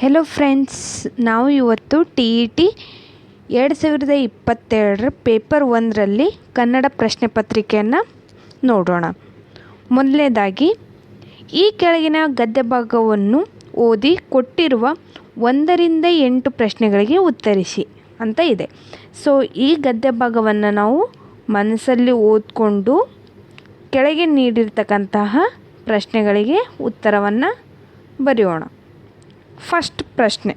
Hello friends ನಾವು ಇವತ್ತು T E T ಎರಡು ಸಾವಿರದ ಇಪ್ಪತ್ತೆರಡರ ಪೇಪರ್ ಒಂದರಲ್ಲಿ ಕನ್ನಡ ಪ್ರಶ್ನೆ ಪತ್ರಿಕೆಯನ್ನು ನೋಡೋಣ. ಮೊದಲನೇದಾಗಿ ಈ ಕೆಳಗಿನ ಗದ್ಯ ಭಾಗವನ್ನು ಓದಿ ಕೊಟ್ಟಿರುವ ಒಂದರಿಂದ ಎಂಟು ಪ್ರಶ್ನೆಗಳಿಗೆ ಉತ್ತರಿಸಿ ಅಂತ ಇದೆ. ಸೊ ಈ ಗದ್ಯ ಭಾಗವನ್ನು ನಾವು ಮನಸ್ಸಲ್ಲಿ ಓದಿಕೊಂಡು ಕೆಳಗೆ ನೀಡಿರ್ತಕ್ಕಂತಹ ಪ್ರಶ್ನೆಗಳಿಗೆ ಉತ್ತರವನ್ನು ಬರೆಯೋಣ. ಫಸ್ಟ್ ಪ್ರಶ್ನೆ.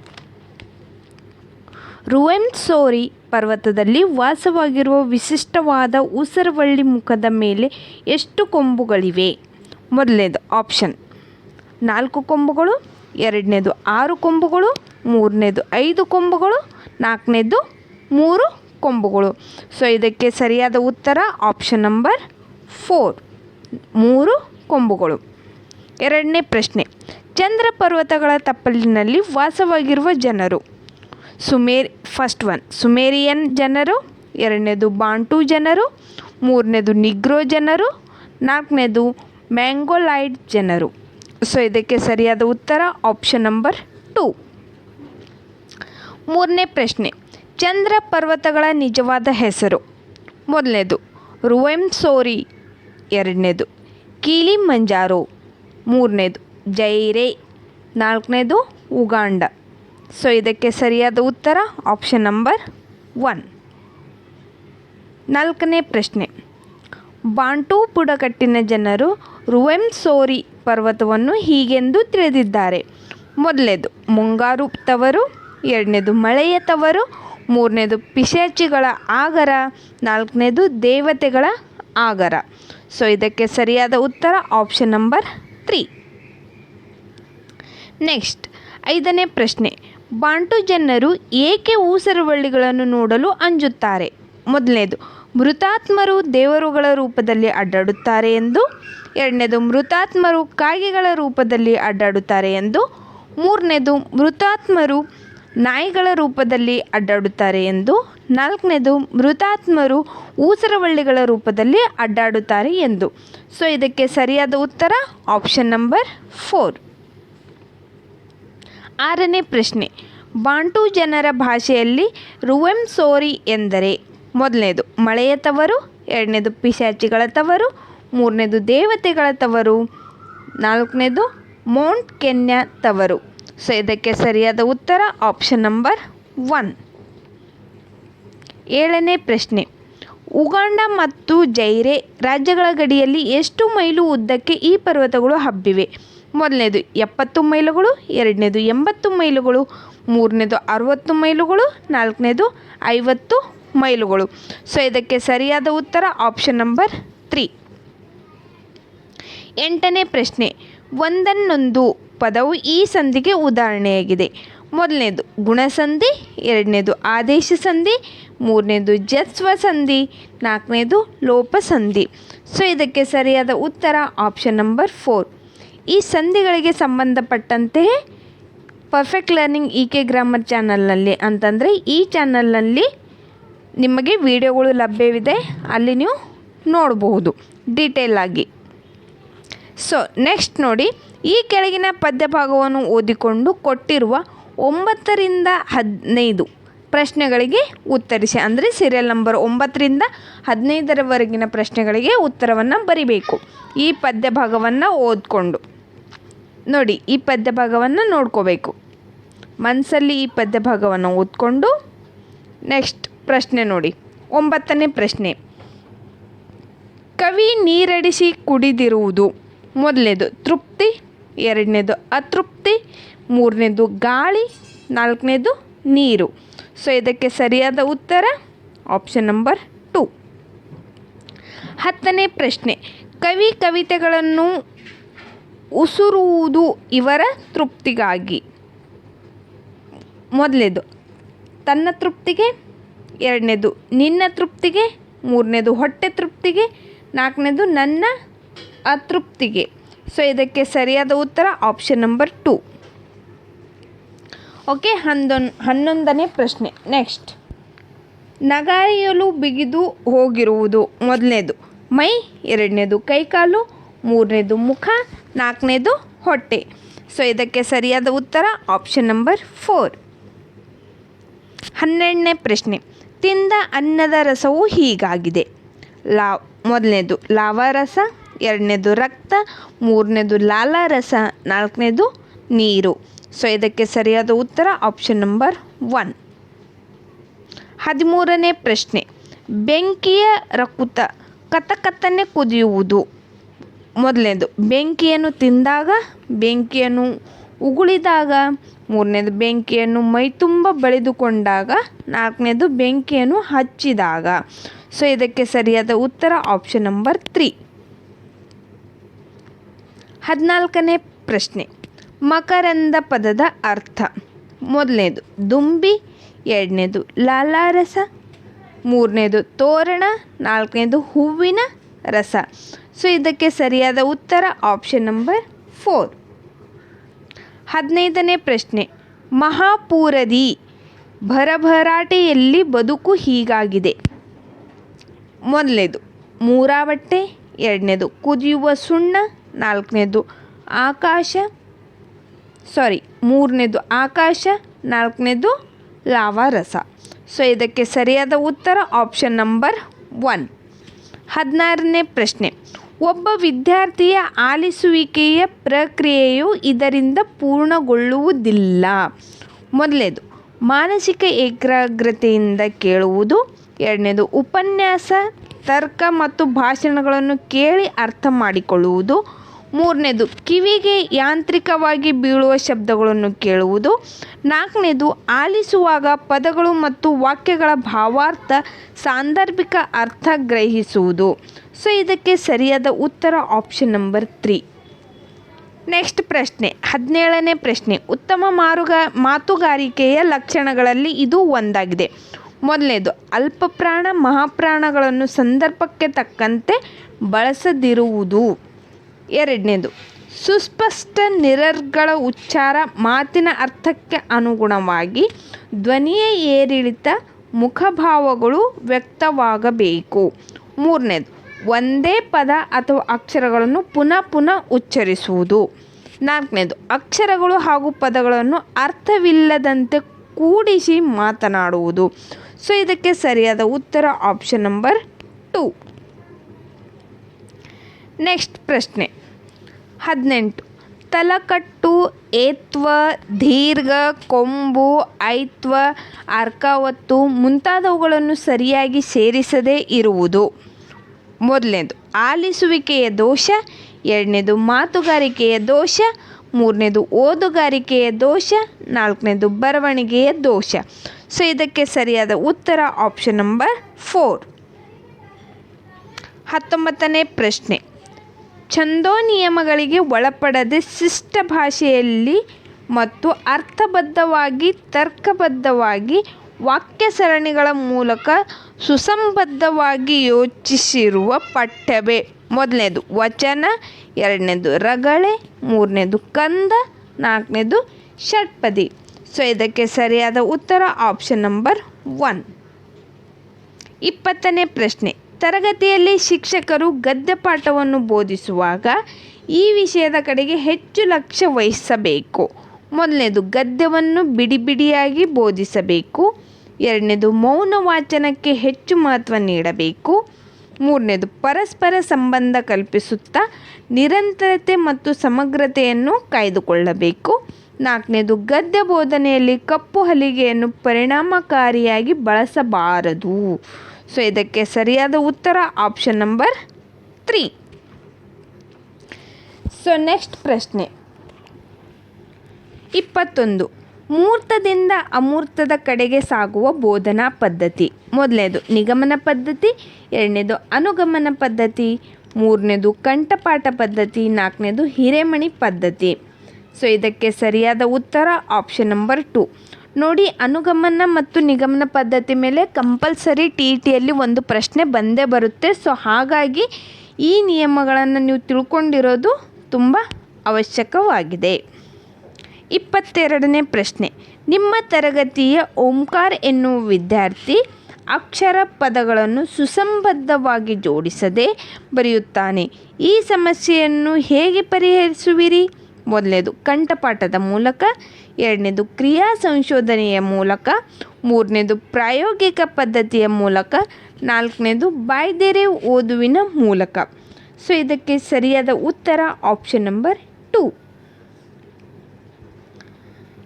ರುವೆನ್ಸೋರಿ ಪರ್ವತದಲ್ಲಿ ವಾಸವಾಗಿರುವ ವಿಶಿಷ್ಟವಾದ ಉಸರವಳ್ಳಿ ಮುಖದ ಮೇಲೆ ಎಷ್ಟು ಕೊಂಬುಗಳಿವೆ? ಮೊದಲನೇದು ಆಪ್ಷನ್. ನಾಲ್ಕು ಕೊಂಬುಗಳು, ಎರಡನೇದು ಆರು ಕೊಂಬುಗಳು, ಮೂರನೇದು ಐದು ಕೊಂಬುಗಳು, ನಾಲ್ಕನೇದು ಮೂರು ಕೊಂಬುಗಳು. ಸೊ ಇದಕ್ಕೆ ಸರಿಯಾದ ಉತ್ತರ ಆಪ್ಷನ್ ನಂಬರ್ ಫೋರ್. ಮೂರು ಕೊಂಬುಗಳು. ಎರಡನೇ ಪ್ರಶ್ನೆ. ಚಂದ್ರ ಪರ್ವತಗಳ ತಪ್ಪಲಿನಲ್ಲಿ ವಾಸವಾಗಿರುವ ಜನರು. ಸುಮೇರ್ ಫಸ್ಟ್ ಒನ್ ಸುಮೇರಿಯನ್ ಜನರು, ಎರಡನೇದು ಬಾಂಟು ಜನರು, ಮೂರನೇದು ನಿಗ್ರೋ ಜನರು, ನಾಲ್ಕನೇದು ಮ್ಯಾಂಗೋಲೈಡ್ ಜನರು. ಸೊ ಇದಕ್ಕೆ ಸರಿಯಾದ ಉತ್ತರ ಆಪ್ಷನ್ ನಂಬರ್ ಟು ಮೂರನೇ ಪ್ರಶ್ನೆ. ಚಂದ್ರ ಪರ್ವತಗಳ ನಿಜವಾದ ಹೆಸರು. ಮೊದಲನೇದು, ರುವೆಮ್ಸೋರಿ. ಎರಡನೇದು ಕೀಲಿ ಮಂಜಾರೋ ಮೂರನೇದು ಜೈರೆ. ನಾಲ್ಕನೇದು ಉಗಾಂಡ. ಸೊ ಇದಕ್ಕೆ ಸರಿಯಾದ ಉತ್ತರ ಆಪ್ಷನ್ ನಂಬರ್ ಒನ್ ನಾಲ್ಕನೇ ಪ್ರಶ್ನೆ. ಬಾಂಟು ಬುಡಕಟ್ಟಿನ ಜನರು ರುವೆಮ್ಸೋರಿ ಪರ್ವತವನ್ನು ಹೀಗೆಂದು ತಿಳಿದಿದ್ದಾರೆ. ಮೊದಲನೇದು ಮುಂಗಾರು ತವರು, ಎರಡನೇದು ಮಳೆಯ ತವರು, ಮೂರನೇದು ಪಿಶಾಚಿಗಳ ಆಗರ, ನಾಲ್ಕನೇದು ದೇವತೆಗಳ ಆಗರ. ಸೊ ಇದಕ್ಕೆ ಸರಿಯಾದ ಉತ್ತರ ಆಪ್ಷನ್ ನಂಬರ್ ತ್ರೀ ನೆಕ್ಸ್ಟ್, ಐದನೇ ಪ್ರಶ್ನೆ. ಬಾಂಟು ಜನರು ಏಕೆ ಊಸರವಳ್ಳಿಗಳನ್ನು ನೋಡಲು ಅಂಜುತ್ತಾರೆ? ಮೊದಲನೇದು, ಮೃತಾತ್ಮರು ದೇವರುಗಳ ರೂಪದಲ್ಲಿ ಅಡ್ಡಾಡುತ್ತಾರೆ ಎಂದು. ಎರಡನೇದು, ಮೃತಾತ್ಮರು ಕಾಗೆಗಳ ರೂಪದಲ್ಲಿ ಅಡ್ಡಾಡುತ್ತಾರೆ ಎಂದು. ಮೂರನೇದು, ಮೃತಾತ್ಮರು ನಾಯಿಗಳ ರೂಪದಲ್ಲಿ ಅಡ್ಡಾಡುತ್ತಾರೆ ಎಂದು. ನಾಲ್ಕನೇದು, ಮೃತಾತ್ಮರು ಊಸರವಳ್ಳಿಗಳ ರೂಪದಲ್ಲಿ ಅಡ್ಡಾಡುತ್ತಾರೆ ಎಂದು. ಸೊ ಇದಕ್ಕೆ ಸರಿಯಾದ ಉತ್ತರ ಆಪ್ಷನ್ ನಂಬರ್ ಫೋರ್ ಆರನೇ ಪ್ರಶ್ನೆ. ಬಾಂಟು ಜನರ ಭಾಷೆಯಲ್ಲಿ ರುವೆಮ್ಸೋರಿ ಎಂದರೆ ಮೊದಲನೇದು ಮಳೆಯ ತವರು ಎರಡನೇದು ಪಿಶಾಚಿಗಳ ತವರು ಮೂರನೇದು ದೇವತೆಗಳ ತವರು ನಾಲ್ಕನೇದು ಮೌಂಟ್ ಕೆನ್ಯಾ ತವರು ಸೊ ಇದಕ್ಕೆ ಸರಿಯಾದ ಉತ್ತರ ಆಪ್ಷನ್ ನಂಬರ್ ಒನ್ ಏಳನೇ ಪ್ರಶ್ನೆ. ಉಗಾಂಡ ಮತ್ತು ಜೈರೆ ರಾಜ್ಯಗಳ ಗಡಿಯಲ್ಲಿ ಎಷ್ಟು ಮೈಲು ಉದ್ದಕ್ಕೆ ಈ ಪರ್ವತಗಳು ಹಬ್ಬಿವೆ? ಮೊದಲನೇದು ಎಪ್ಪತ್ತು ಮೈಲುಗಳು, ಎರಡನೇದು ಎಂಬತ್ತು ಮೈಲುಗಳು, ಮೂರನೇದು ಅರುವತ್ತು ಮೈಲುಗಳು, ನಾಲ್ಕನೇದು ಐವತ್ತು ಮೈಲುಗಳು. ಸೊ ಇದಕ್ಕೆ ಸರಿಯಾದ ಉತ್ತರ ಆಪ್ಷನ್ ನಂಬರ್ ತ್ರೀ ಎಂಟನೇ ಪ್ರಶ್ನೆ, ಒಂದನ್ನೊಂದು ಪದವು ಈ ಸಂಧಿಗೆ ಉದಾಹರಣೆಯಾಗಿದೆ. ಮೊದಲನೇದು ಗುಣಸಂಧಿ, ಎರಡನೇದು ಆದೇಶ ಸಂಧಿ, ಮೂರನೇದು ಜಸ್ವ ಸಂಧಿ, ನಾಲ್ಕನೇದು ಲೋಪ ಸಂಧಿ. ಸೊ ಇದಕ್ಕೆ ಸರಿಯಾದ ಉತ್ತರ ಆಪ್ಷನ್ ನಂಬರ್ ಫೋರ್ ಈ ಸಂಧಿಗಳಿಗೆ ಸಂಬಂಧಪಟ್ಟಂತೆ perfect learning E K grammar ಚಾನಲ್ನಲ್ಲಿ ಅಂತಂದರೆ ಈ ಚಾನಲ್ನಲ್ಲಿ ನಿಮಗೆ ವಿಡಿಯೋಗಳು ಲಭ್ಯವಿದೆ. ಅಲ್ಲಿ ನೀವು ನೋಡಬಹುದು ಡೀಟೇಲ್ ಆಗಿ. ಸೊ ನೆಕ್ಸ್ಟ್ ನೋಡಿ, ಈ ಕೆಳಗಿನ ಪದ್ಯ ಭಾಗವನ್ನು ಓದಿಕೊಂಡು ಕೊಟ್ಟಿರುವ ಒಂಬತ್ತರಿಂದ ಹದಿನೈದು ಪ್ರಶ್ನೆಗಳಿಗೆ ಉತ್ತರಿಸಿ. ಅಂದರೆ ಸೀರಿಯಲ್ ನಂಬರ್ ಒಂಬತ್ತರಿಂದ ಹದಿನೈದರವರೆಗಿನ ಪ್ರಶ್ನೆಗಳಿಗೆ ಉತ್ತರವನ್ನು ಬರಿಬೇಕು. ಈ ಪದ್ಯ ಭಾಗವನ್ನು ಓದ್ಕೊಂಡು. ನೋಡಿ, ಈ ಪದ್ಯ ಭಾಗವನ್ನು ನೋಡ್ಕೋಬೇಕು. ಮನಸ್ಸಲ್ಲಿ ಈ ಪದ್ಯ ಭಾಗವನ್ನು ಓದ್ಕೊಂಡು ನೆಕ್ಸ್ಟ್ ಪ್ರಶ್ನೆ ನೋಡಿ. ಒಂಬತ್ತನೇ ಪ್ರಶ್ನೆ. ಕವಿ ನೀರಡಿಸಿ ಕುಡಿದಿರುವುದು ಮೊದಲನೇದು ತೃಪ್ತಿ, ಎರಡನೇದು ಅತೃಪ್ತಿ, ಮೂರನೇದು ಗಾಳಿ, ನಾಲ್ಕನೇದು ನೀರು. ಸೊ ಇದಕ್ಕೆ ಸರಿಯಾದ ಉತ್ತರ ಆಪ್ಷನ್ ನಂಬರ್ ಟು ಹತ್ತನೇ ಪ್ರಶ್ನೆ. ಕವಿ ಕವಿತೆಗಳನ್ನು ಉಸುರುವುದು ಇವರ ತೃಪ್ತಿಗಾಗಿ. ಮೊದಲೇದು, ತನ್ನ ತೃಪ್ತಿಗೆ ಎರಡನೇದು, ನಿನ್ನ ತೃಪ್ತಿಗೆ ಮೂರನೇದು, ಹೊಟ್ಟೆ ತೃಪ್ತಿಗೆ ನಾಲ್ಕನೇದು, ನನ್ನ ಅತೃಪ್ತಿಗೆ. ಸೊ ಇದಕ್ಕೆ ಸರಿಯಾದ ಉತ್ತರ ಆಪ್ಷನ್ ನಂಬರ್ ಟು ಓಕೆ ಹನ್ನೊಂದು, ಹನ್ನೊಂದನೇ ಪ್ರಶ್ನೆ. ನೆಕ್ಸ್ಟ್ ನಗಾರಿಯಲು ಬಿಗಿದು ಹೋಗಿರುವುದು ಮೊದಲನೇದು ಮೈ ಎರಡನೇದು, ಕೈಕಾಲು ಮೂರನೇದು, ಮುಖ ನಾಲ್ಕನೇದು ಹೊಟ್ಟೆ. ಸೊ ಇದಕ್ಕೆ ಸರಿಯಾದ ಉತ್ತರ ಆಪ್ಷನ್ ನಂಬರ್ ಫೋರ್ ಹನ್ನೆರಡನೇ ಪ್ರಶ್ನೆ. ತಿಂದ ಅನ್ನದ ರಸವು ಹೀಗಾಗಿದೆ. ಲಾ, ಮೊದಲನೇದು ಲಾವಾರಸ ಎರಡನೇದು ರಕ್ತ, ಮೂರನೇದು ಲಾಲಾರಸ ನಾಲ್ಕನೇದು ನೀರು. ಸೊ ಇದಕ್ಕೆ ಸರಿಯಾದ ಉತ್ತರ ಆಪ್ಷನ್ ನಂಬರ್ ಒನ್ ಹದಿಮೂರನೇ ಪ್ರಶ್ನೆ. ಬೆಂಕಿಯ ರಕುತ ಕತಕತ್ತನೆ ಕುದಿಯುವುದು. ಮೊದಲನೇದು, ಬೆಂಕಿಯನ್ನು ತಿಂದಾಗ, ಬೆಂಕಿಯನ್ನು ಉಗುಳಿದಾಗ, ಮೂರನೇದು, ಬೆಂಕಿಯನ್ನು ಮೈತುಂಬ ಬಳಿದುಕೊಂಡಾಗ, ನಾಲ್ಕನೇದು, ಬೆಂಕಿಯನ್ನು ಹಚ್ಚಿದಾಗ. ಸೊ ಇದಕ್ಕೆ ಸರಿಯಾದ ಉತ್ತರ ಆಪ್ಷನ್ ನಂಬರ್ ತ್ರೀ ಹದಿನಾಲ್ಕನೇ ಪ್ರಶ್ನೆ, ಮಕರಂದ ಪದದ ಅರ್ಥ. ಮೊದಲನೇದು, ದುಂಬಿ, ಎರಡನೇದು, ಲಾಲಾರಸ, ಮೂರನೇದು, ತೋರಣ, ನಾಲ್ಕನೇದು, ಹೂವಿನ ರಸ. ಸೊ ಇದಕ್ಕೆ ಸರಿಯಾದ ಉತ್ತರ ಆಪ್ಷನ್ ನಂಬರ್ ಫೋರ್ ಹದಿನೈದನೇ ಪ್ರಶ್ನೆ. ಮಹಾಪೂರದಿ ಭರಭರಾಟೆಯಲ್ಲಿ ಬದುಕು ಹೀಗಾಗಿದೆ. ಮೊದಲನೇದು, ಮೂರಾವಟ್ಟೆ, ಎರಡನೇದು, ಕುದಿಯುವ ಸುಣ್ಣ, ನಾಲ್ಕನೇದು, ಆಕಾಶ ಸಾರಿ ಮೂರನೇದು ಆಕಾಶ, ನಾಲ್ಕನೇದು ಲಾವಾರಸ ಸೊ ಇದಕ್ಕೆ ಸರಿಯಾದ ಉತ್ತರ ಆಪ್ಷನ್ ನಂಬರ್ ಒನ್ ಹದಿನಾರನೇ ಪ್ರಶ್ನೆ. ಒಬ್ಬ ವಿದ್ಯಾರ್ಥಿಯ ಆಲಿಸುವಿಕೆಯ ಪ್ರಕ್ರಿಯೆಯು ಇದರಿಂದ ಪೂರ್ಣಗೊಳ್ಳುವುದಿಲ್ಲ. ಮೊದಲನೇದು ಮಾನಸಿಕ ಏಕಾಗ್ರತೆಯಿಂದ ಕೇಳುವುದು. ಎರಡನೇದು, ಉಪನ್ಯಾಸ, ತರ್ಕ ಮತ್ತು ಭಾಷಣಗಳನ್ನು ಕೇಳಿ ಅರ್ಥ ಮಾಡಿಕೊಳ್ಳುವುದು. ಮೂರನೇದು, ಕಿವಿಗೆ ಯಾಂತ್ರಿಕವಾಗಿ ಬೀಳುವ ಶಬ್ದಗಳನ್ನು ಕೇಳುವುದು. ನಾಲ್ಕನೇದು, ಆಲಿಸುವಾಗ ಪದಗಳು ಮತ್ತು ವಾಕ್ಯಗಳ ಭಾವಾರ್ಥ ಸಾಂದರ್ಭಿಕ ಅರ್ಥ ಗ್ರಹಿಸುವುದು. ಸೊ ಇದಕ್ಕೆ ಸರಿಯಾದ ಉತ್ತರ ಆಪ್ಷನ್ ನಂಬರ್ ತ್ರೀ ನೆಕ್ಸ್ಟ್ ಪ್ರಶ್ನೆ, ಹದಿನೇಳನೇ ಪ್ರಶ್ನೆ, ಉತ್ತಮ ಮಾರುಗ, ಮಾತುಗಾರಿಕೆಯ ಲಕ್ಷಣಗಳಲ್ಲಿ ಇದು ಒಂದಾಗಿದೆ. ಮೊದಲನೇದು, ಅಲ್ಪಪ್ರಾಣ ಮಹಾಪ್ರಾಣಗಳನ್ನು ಸಂದರ್ಭಕ್ಕೆ ತಕ್ಕಂತೆ ಬಳಸದಿರುವುದು. ಎರಡನೇದು, ಸುಸ್ಪಷ್ಟ ನಿರರ್ಗಳ ಉಚ್ಚಾರ ಮಾತಿನ ಅರ್ಥಕ್ಕೆ ಅನುಗುಣವಾಗಿ ಧ್ವನಿಯ ಏರಿಳಿತ ಮುಖಭಾವಗಳು ವ್ಯಕ್ತವಾಗಬೇಕು. ಮೂರನೇದು, ಒಂದೇ ಪದ ಅಥವಾ ಅಕ್ಷರಗಳನ್ನು ಪುನಃ ಪುನಃ ಉಚ್ಚರಿಸುವುದು. ನಾಲ್ಕನೇದು, ಅಕ್ಷರಗಳು ಹಾಗೂ ಪದಗಳನ್ನು ಅರ್ಥವಿಲ್ಲದಂತೆ ಕೂಡಿಸಿ ಮಾತನಾಡುವುದು. ಸೊ ಇದಕ್ಕೆ ಸರಿಯಾದ ಉತ್ತರ ಆಪ್ಷನ್ ನಂಬರ್ ಟು ನೆಕ್ಸ್ಟ್ ಪ್ರಶ್ನೆ. ಹದಿನೆಂಟು. ತಲಕಟ್ಟು, ಏತ್ವ, ದೀರ್ಘ, ಕೊಂಬು, ಐತ್ವ, ಅರ್ಕಾವತ್ತು ಮುಂತಾದವುಗಳನ್ನು ಸರಿಯಾಗಿ ಸೇರಿಸದೇ ಇರುವುದು. ಮೊದಲನೇದು, ಆಲಿಸುವಿಕೆಯ ದೋಷ, ಎರಡನೇದು, ಮಾತುಗಾರಿಕೆಯ ದೋಷ, ಮೂರನೇದು, ಓದುಗಾರಿಕೆಯ ದೋಷ, ನಾಲ್ಕನೇದು, ಬರವಣಿಗೆಯ ದೋಷ. ಸೊ ಇದಕ್ಕೆ ಸರಿಯಾದ ಉತ್ತರ ಆಪ್ಷನ್ ನಂಬರ್ ಫೋರ್ ಹತ್ತೊಂಬತ್ತನೇ ಪ್ರಶ್ನೆ. ಛಂದೋ ನಿಯಮಗಳಿಗೆ ಒಳಪಡದೆ ಶಿಷ್ಟ ಭಾಷೆಯಲ್ಲಿ ಮತ್ತು ಅರ್ಥಬದ್ಧವಾಗಿ, ತರ್ಕಬದ್ಧವಾಗಿ ವಾಕ್ಯ ಸರಣಿಗಳ ಮೂಲಕ ಸುಸಂಬದ್ಧವಾಗಿ ಯೋಚಿಸಿರುವ ಪಠ್ಯವೇ. ಮೊದಲನೇದು ವಚನ, ಎರಡನೇದು ರಗಳೆ, ಮೂರನೇದು ಕಂದ, ನಾಲ್ಕನೇದು ಷಟ್ಪದಿ. ಸೊ, ಇದಕ್ಕೆ ಸರಿಯಾದ ಉತ್ತರ ಆಪ್ಷನ್ ನಂಬರ್ ಒನ್. ಇಪ್ಪತ್ತನೇ ಪ್ರಶ್ನೆ. ತರಗತಿಯಲ್ಲಿ ಶಿಕ್ಷಕರು ಗದ್ಯ ಪಾಠವನ್ನು ಬೋಧಿಸುವಾಗ ಈ ವಿಷಯದ ಕಡೆಗೆ ಹೆಚ್ಚು ಲಕ್ಷ್ಯ ವಹಿಸಬೇಕು. ಮೊದಲನೇದು, ಗದ್ಯವನ್ನು ಬಿಡಿ ಬಿಡಿಯಾಗಿ ಬೋಧಿಸಬೇಕು. ಎರಡನೇದು, ಮೌನ ವಾಚನಕ್ಕೆ ಹೆಚ್ಚು ಮಹತ್ವ ನೀಡಬೇಕು. ಮೂರನೇದು, ಪರಸ್ಪರ ಸಂಬಂಧ ಕಲ್ಪಿಸುತ್ತಾ ನಿರಂತರತೆ ಮತ್ತು ಸಮಗ್ರತೆಯನ್ನು ಕಾಯ್ದುಕೊಳ್ಳಬೇಕು. ನಾಲ್ಕನೇದು, ಗದ್ಯ ಬೋಧನೆಯಲ್ಲಿ ಕಪ್ಪು ಹಲಿಗೆಯನ್ನು ಪರಿಣಾಮಕಾರಿಯಾಗಿ ಬಳಸಬಾರದು. ಸೊ ಇದಕ್ಕೆ ಸರಿಯಾದ ಉತ್ತರ option number three so next ಪ್ರಶ್ನೆ. ಇಪ್ಪತ್ತೊಂದು. ಮೂರ್ತದಿಂದ ಅಮೂರ್ತದ ಕಡೆಗೆ ಸಾಗುವ ಬೋಧನಾ ಪದ್ಧತಿ. ಮೊದಲನೇದು, ನಿಗಮನ ಪದ್ಧತಿ, ಎರಡನೇದು, ಅನುಗಮನ ಪದ್ಧತಿ, ಮೂರನೇದು, ಕಂಠಪಾಠ ಪದ್ಧತಿ, ನಾಲ್ಕನೇದು, ಹಿರೇಮಣಿ ಪದ್ಧತಿ. ಸೊ ಇದಕ್ಕೆ ಸರಿಯಾದ ಉತ್ತರ ಆಪ್ಷನ್ ನಂಬರ್ ಟು ನೋಡಿ, ಅನುಗಮನ ಮತ್ತು ನಿಗಮನ ಪದ್ಧತಿ ಮೇಲೆ ಕಂಪಲ್ಸರಿ ಟಿ ಟಿಯಲ್ಲಿ ಒಂದು ಪ್ರಶ್ನೆ ಬಂದೇ ಬರುತ್ತೆ. ಸೊ, ಹಾಗಾಗಿ ಈ ನಿಯಮಗಳನ್ನು ನೀವು ತಿಳ್ಕೊಂಡಿರೋದು ತುಂಬ ಅವಶ್ಯಕವಾಗಿದೆ. ಇಪ್ಪತ್ತೆರಡನೇ ಪ್ರಶ್ನೆ. ನಿಮ್ಮ ತರಗತಿಯ ಓಂಕಾರ್ ಎನ್ನುವ ವಿದ್ಯಾರ್ಥಿ ಅಕ್ಷರ ಪದಗಳನ್ನು ಸುಸಂಬದ್ಧವಾಗಿ ಜೋಡಿಸದೆ ಬರೆಯುತ್ತಾನೆ. ಈ ಸಮಸ್ಯೆಯನ್ನು ಹೇಗೆ ಪರಿಹರಿಸುವಿರಿ? ಮೊದಲನೇದು ಕಂಠಪಾಠದ ಮೂಲಕ, ಎರಡನೇದು ಕ್ರಿಯಾ ಸಂಶೋಧನೆಯ ಮೂಲಕ, ಮೂರನೇದು ಪ್ರಾಯೋಗಿಕ ಪದ್ಧತಿಯ ಮೂಲಕ, ನಾಲ್ಕನೇದು ಬಾಯ್ದೆರೆ ಓದುವಿನ ಮೂಲಕ. ಸೊ ಇದಕ್ಕೆ ಸರಿಯಾದ ಉತ್ತರ ಆಪ್ಷನ್ ನಂಬರ್ ಟೂ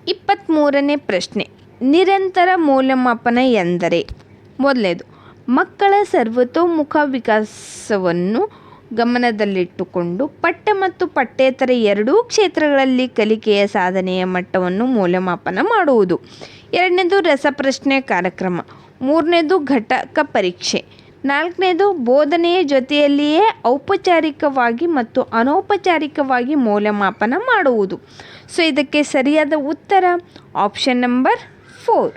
ಇಪ್ಪತ್ತ್ಮೂರನೇ ಪ್ರಶ್ನೆ. ನಿರಂತರ ಮೌಲ್ಯಮಾಪನ ಎಂದರೆ? ಮೊದಲನೇದು ಮಕ್ಕಳ ಸರ್ವತೋಮುಖ ವಿಕಾಸವನ್ನು ಗಮನದಲ್ಲಿಟ್ಟುಕೊಂಡು ಪಠ್ಯ ಮತ್ತು ಪಠ್ಯೇತರ ಎರಡೂ ಕ್ಷೇತ್ರಗಳಲ್ಲಿ ಕಲಿಕೆಯ ಸಾಧನೆಯ ಮಟ್ಟವನ್ನು ಮೌಲ್ಯಮಾಪನ ಮಾಡುವುದು. ಎರಡನೇದು ರಸಪ್ರಶ್ನೆ ಕಾರ್ಯಕ್ರಮ. ಮೂರನೇದು ಘಟಕ ಪರೀಕ್ಷೆ. ನಾಲ್ಕನೇದು ಬೋಧನೆಯ ಜೊತೆಯಲ್ಲಿಯೇ ಔಪಚಾರಿಕವಾಗಿ ಮತ್ತು ಅನೌಪಚಾರಿಕವಾಗಿ ಮೌಲ್ಯಮಾಪನ ಮಾಡುವುದು. ಸೊ, ಇದಕ್ಕೆ ಸರಿಯಾದ ಉತ್ತರ ಆಪ್ಷನ್ ನಂಬರ್ ಫೋರ್.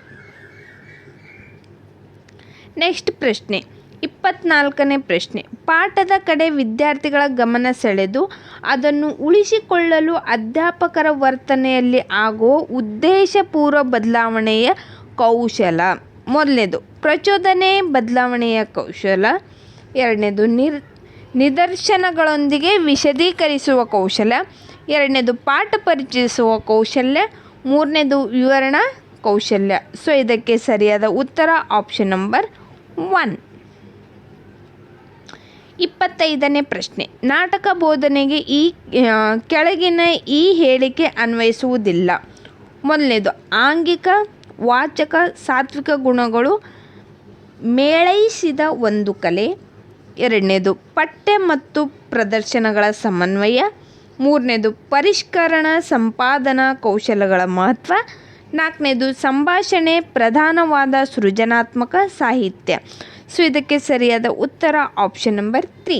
ನೆಕ್ಸ್ಟ್ ಪ್ರಶ್ನೆ. ಇಪ್ಪತ್ನಾಲ್ಕನೇ ಪ್ರಶ್ನೆ. ಪಾಠದ ಕಡೆ ವಿದ್ಯಾರ್ಥಿಗಳ ಗಮನ ಸೆಳೆದು ಅದನ್ನು ಉಳಿಸಿಕೊಳ್ಳಲು ಅಧ್ಯಾಪಕರ ವರ್ತನೆಯಲ್ಲಿ ಆಗುವ ಉದ್ದೇಶಪೂರ್ವ ಬದಲಾವಣೆಯ ಕೌಶಲ. ಮೊದಲನೇದು, ಪ್ರಚೋದನೆ ಬದಲಾವಣೆಯ ಕೌಶಲ. ಎರಡನೇದು, ನಿರ್, ನಿದರ್ಶನಗಳೊಂದಿಗೆ ವಿಶದೀಕರಿಸುವ ಕೌಶಲ. ಎರಡನೇದು, ಪಾಠ ಪರಿಚಯಿಸುವ ಕೌಶಲ್ಯ ಮೂರನೇದು, ವಿವರಣಾ ಕೌಶಲ್ಯ ಸೊ ಇದಕ್ಕೆ ಸರಿಯಾದ ಉತ್ತರ ಆಪ್ಷನ್ ನಂಬರ್ ಒನ್ ಇಪ್ಪತ್ತೈದನೇ ಪ್ರಶ್ನೆ. ನಾಟಕ ಬೋಧನೆಗೆ ಈ ಕೆಳಗಿನ ಈ ಹೇಳಿಕೆ ಅನ್ವಯಿಸುವುದಿಲ್ಲ. ಮೊದಲನೇದು, ಆಂಗಿಕ, ವಾಚಕ, ಸಾತ್ವಿಕ ಗುಣಗಳು ಮೇಳೈಸಿದ ಒಂದು ಕಲೆ. ಎರಡನೇದು, ಪಠ್ಯ ಮತ್ತು ಪ್ರದರ್ಶನಗಳ ಸಮನ್ವಯ. ಮೂರನೇದು, ಪರಿಷ್ಕರಣ, ಸಂಪಾದನಾ ಕೌಶಲಗಳ ಮಹತ್ವ. ನಾಲ್ಕನೇದು, ಸಂಭಾಷಣೆ ಪ್ರಧಾನವಾದ ಸೃಜನಾತ್ಮಕ ಸಾಹಿತ್ಯ. ಸೊ ಇದಕ್ಕೆ ಸರಿಯಾದ ಉತ್ತರ ಆಪ್ಷನ್ ನಂಬರ್ ತ್ರೀ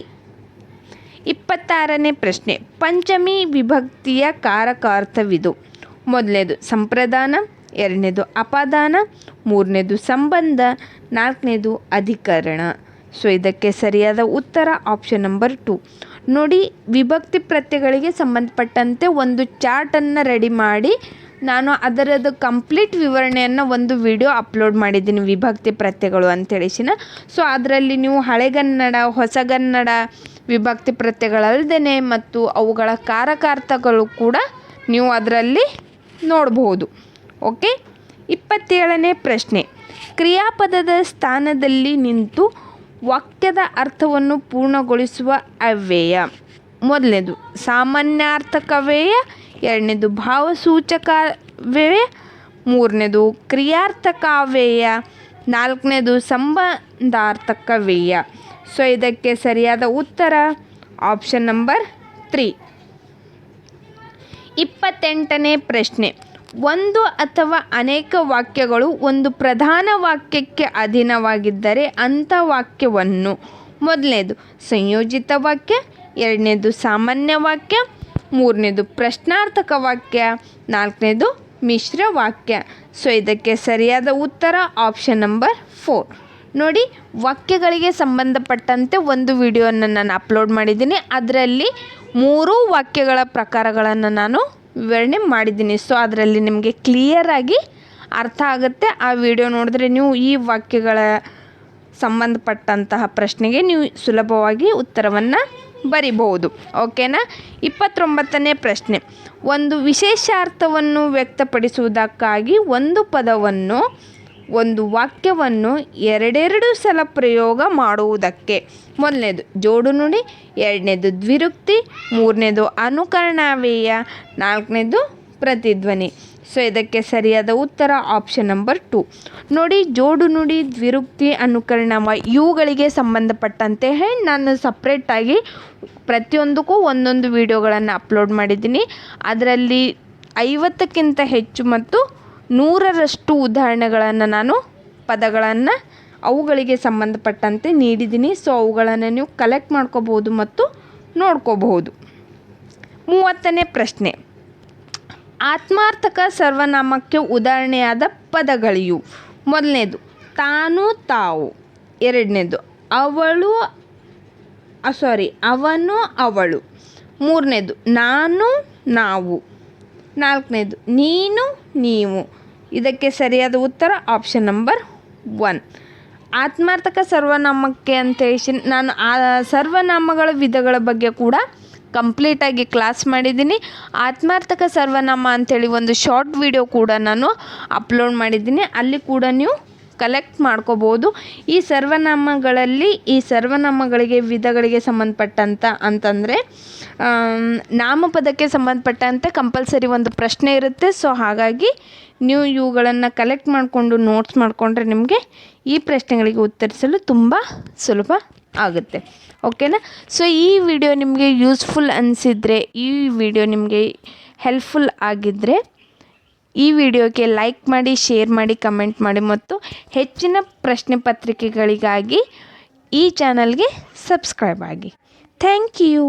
ಇಪ್ಪತ್ತಾರನೇ ಪ್ರಶ್ನೆ, ಪಂಚಮಿ ವಿಭಕ್ತಿಯ ಕಾರಕಾರ್ಥವಿದು. ಮೊದಲನೇದು ಸಂಪ್ರದಾನ, ಎರಡನೇದು ಅಪಾದಾನ, ಮೂರನೇದು ಸಂಬಂಧ, ನಾಲ್ಕನೇದು ಅಧಿಕರಣ. ಸೊ ಇದಕ್ಕೆ ಸರಿಯಾದ ಉತ್ತರ ಆಪ್ಷನ್ ನಂಬರ್ ಟು ನೋಡಿ, ವಿಭಕ್ತಿ ಪ್ರತ್ಯಗಳಿಗೆ ಸಂಬಂಧಪಟ್ಟಂತೆ ಒಂದು ಚಾರ್ಟನ್ನು ರೆಡಿ ಮಾಡಿ ನಾನು ಅದರದ್ದು ಕಂಪ್ಲೀಟ್ ವಿವರಣೆಯನ್ನು ಒಂದು ವಿಡಿಯೋ ಅಪ್ಲೋಡ್ ಮಾಡಿದ್ದೀನಿ, ವಿಭಕ್ತಿ ಪ್ರತ್ಯಯಗಳು ಅಂತೇಳಿಸಿನ ಸೊ ಅದರಲ್ಲಿ ನೀವು ಹಳೆಗನ್ನಡ ಹೊಸಗನ್ನಡ ವಿಭಕ್ತಿ ಪ್ರತ್ಯಗಳಲ್ಲದೇ ಮತ್ತು ಅವುಗಳ ಕಾರಕಾರ್ಥಗಳು ಕೂಡ ನೀವು ಅದರಲ್ಲಿ ನೋಡಬಹುದು. ಓಕೆ ಇಪ್ಪತ್ತೇಳನೇ ಪ್ರಶ್ನೆ. ಕ್ರಿಯಾಪದದ ಸ್ಥಾನದಲ್ಲಿ ನಿಂತು ವಾಕ್ಯದ ಅರ್ಥವನ್ನು ಪೂರ್ಣಗೊಳಿಸುವ ಅವ್ಯಯ. ಮೊದಲನೇದು, ಸಾಮಾನ್ಯಾರ್ಥಕ ವ್ಯಯ ಎರಡನೇದು ಭಾವಸೂಚಕ ವ್ಯಯ ಮೂರನೇದು ಕ್ರಿಯಾರ್ಥಕ ಅವ್ಯಯ ನಾಲ್ಕನೇದು ಸಂಬಂಧಾರ್ಥಕ ವ್ಯಯ ಸೊ, ಇದಕ್ಕೆ ಸರಿಯಾದ ಉತ್ತರ ಆಪ್ಷನ್ ನಂಬರ್ ತ್ರೀ. ಇಪ್ಪತ್ತೆಂಟನೇ ಪ್ರಶ್ನೆ. ಒಂದು ಅಥವಾ ಅನೇಕ ವಾಕ್ಯಗಳು ಒಂದು ಪ್ರಧಾನ ವಾಕ್ಯಕ್ಕೆ ಅಧೀನವಾಗಿದ್ದರೆ ಅಂಥ ವಾಕ್ಯವನ್ನು. ಮೊದಲನೇದು ಸಂಯೋಜಿತ ವಾಕ್ಯ, ಎರಡನೇದು ಸಾಮಾನ್ಯ ವಾಕ್ಯ ಮೂರನೇದು ಪ್ರಶ್ನಾರ್ಥಕ ವಾಕ್ಯ, ನಾಲ್ಕನೇದು ಮಿಶ್ರ ವಾಕ್ಯ. ಸೊ ಇದಕ್ಕೆ ಸರಿಯಾದ ಉತ್ತರ ಆಪ್ಷನ್ ನಂಬರ್ ಫೋರ್ ನೋಡಿ, ವಾಕ್ಯಗಳಿಗೆ ಸಂಬಂಧಪಟ್ಟಂತೆ ಒಂದು ವಿಡಿಯೋನ ನಾನು ಅಪ್ಲೋಡ್ ಮಾಡಿದ್ದೀನಿ. ಅದರಲ್ಲಿ ಮೂರೂ ವಾಕ್ಯಗಳ ಪ್ರಕಾರಗಳನ್ನು ನಾನು ವಿವರಣೆ ಮಾಡಿದ್ದೀನಿ. ಸೊ ಅದರಲ್ಲಿ ನಿಮಗೆ ಕ್ಲಿಯರಾಗಿ ಅರ್ಥ ಆಗುತ್ತೆ. ಆ ವಿಡಿಯೋ ನೋಡಿದ್ರೆ ನೀವು ಈ ವಾಕ್ಯಗಳ ಸಂಬಂಧಪಟ್ಟಂತಹ ಪ್ರಶ್ನೆಗೆ ನೀವು ಸುಲಭವಾಗಿ ಉತ್ತರವನ್ನು ಬರಿಬಹುದು. ಓಕೆನಾ? ಇಪ್ಪತ್ತೊಂಬತ್ತನೇ ಪ್ರಶ್ನೆ. ಒಂದು ವಿಶೇಷಾರ್ಥವನ್ನು ವ್ಯಕ್ತಪಡಿಸುವುದಕ್ಕಾಗಿ ಒಂದು ಪದವನ್ನು, ಒಂದು ವಾಕ್ಯವನ್ನು ಎರಡೆರಡು ಸಲ ಪ್ರಯೋಗ ಮಾಡುವುದಕ್ಕೆ. ಮೊದಲನೇದು ಜೋಡು ನುಡಿ, ಎರಡನೇದು ದ್ವಿರುಕ್ತಿ, ಮೂರನೇದು ಅನುಕರಣಾವ್ಯಯ ನಾಲ್ಕನೇದು ಪ್ರತಿಧ್ವನಿ. ಸೊ ಇದಕ್ಕೆ ಸರಿಯಾದ ಉತ್ತರ ಆಪ್ಷನ್ ನಂಬರ್ ಟು ನೋಡಿ, ಜೋಡು ನುಡಿ, ದ್ವಿರುಕ್ತಿ ಅನುಕರಣವ ಇವುಗಳಿಗೆ ಸಂಬಂಧಪಟ್ಟಂತೆ ನಾನು ಸಪ್ರೇಟಾಗಿ ಪ್ರತಿಯೊಂದಕ್ಕೂ ಒಂದೊಂದು ವಿಡಿಯೋಗಳನ್ನು ಅಪ್ಲೋಡ್ ಮಾಡಿದ್ದೀನಿ. ಅದರಲ್ಲಿ ಐವತ್ತಕ್ಕಿಂತ ಹೆಚ್ಚು ಮತ್ತು ನೂರರಷ್ಟು ಉದಾಹರಣೆಗಳನ್ನು ನಾನು ಪದಗಳನ್ನು ಅವುಗಳಿಗೆ ಸಂಬಂಧಪಟ್ಟಂತೆ ನೀಡಿದ್ದೀನಿ. ಸೊ ಅವುಗಳನ್ನು ನೀವು ಕಲೆಕ್ಟ್ ಮಾಡ್ಕೋಬೋದು ಮತ್ತು ನೋಡ್ಕೋಬಹುದು. ಮೂವತ್ತನೇ ಪ್ರಶ್ನೆ. ಆತ್ಮಾರ್ಥಕ ಸರ್ವನಾಮಕ್ಕೆ ಉದಾಹರಣೆಯಾದ ಪದಗಳಿವು ಮೊದಲನೇದು, ತಾನು ತಾವು. ಎರಡನೇದು, ಅವಳು ಸಾರಿ ಅವನು ಅವಳು. ಮೂರನೇದು, ನಾನು ನಾವು. ನಾಲ್ಕನೇದು, ನೀನು ನೀವು. ಇದಕ್ಕೆ ಸರಿಯಾದ ಉತ್ತರ ಆಪ್ಷನ್ ನಂಬರ್ ಒನ್ ಆತ್ಮಾರ್ಥಕ ಸರ್ವನಾಮಕ್ಕೆ ಅಂತ ಹೇಳಿ, ನಾನು ಆ ಸರ್ವನಾಮಗಳ ವಿಧಗಳ ಬಗ್ಗೆ ಕೂಡ ಕಂಪ್ಲೀಟಾಗಿ ಕ್ಲಾಸ್ ಮಾಡಿದ್ದೀನಿ. ಆತ್ಮಾರ್ಥಕ ಸರ್ವನಾಮ ಅಂಥೇಳಿ ಒಂದು ಶಾರ್ಟ್ ವಿಡಿಯೋ ಕೂಡ ನಾನು ಅಪ್ಲೋಡ್ ಮಾಡಿದ್ದೀನಿ. ಅಲ್ಲಿ ಕೂಡ ನೀವು ಕಲೆಕ್ಟ್ ಮಾಡ್ಕೋಬೋದು. ಈ ಸರ್ವನಾಮಗಳಲ್ಲಿ, ಈ ಸರ್ವನಾಮಗಳಿಗೆ ವಿಧಗಳಿಗೆ ಸಂಬಂಧಪಟ್ಟಂತ ಅಂತಂದರೆ ನಾಮಪದಕ್ಕೆ ಸಂಬಂಧಪಟ್ಟಂತೆ ಕಂಪಲ್ಸರಿ ಒಂದು ಪ್ರಶ್ನೆ ಇರುತ್ತೆ. ಸೊ ಹಾಗಾಗಿ ನೀವು ಇವುಗಳನ್ನು ಕಲೆಕ್ಟ್ ಮಾಡಿಕೊಂಡು ನೋಟ್ಸ್ ಮಾಡಿಕೊಂಡ್ರೆ ನಿಮಗೆ ಈ ಪ್ರಶ್ನೆಗಳಿಗೆ ಉತ್ತರಿಸಲು ತುಂಬ ಸುಲಭ ಆಗುತ್ತೆ. ಓಕೆನಾ ಸೊ ಈ ವಿಡಿಯೋ ನಿಮಗೆ ಯೂಸ್ಫುಲ್ ಅನಿಸಿದರೆ, ಈ ವಿಡಿಯೋ ನಿಮಗೆ ಹೆಲ್ಪ್ಫುಲ್ ಆಗಿದ್ದರೆ ಈ ವಿಡಿಯೋಗೆ ಲೈಕ್ ಮಾಡಿ ಶೇರ್ ಮಾಡಿ ಕಮೆಂಟ್ ಮಾಡಿ ಮತ್ತು ಹೆಚ್ಚಿನ ಪ್ರಶ್ನೆ ಪತ್ರಿಕೆಗಳಿಗಾಗಿ ಈ ಚಾನಲ್ಗೆ ಸಬ್ಸ್ಕ್ರೈಬ್ ಆಗಿ. Thank you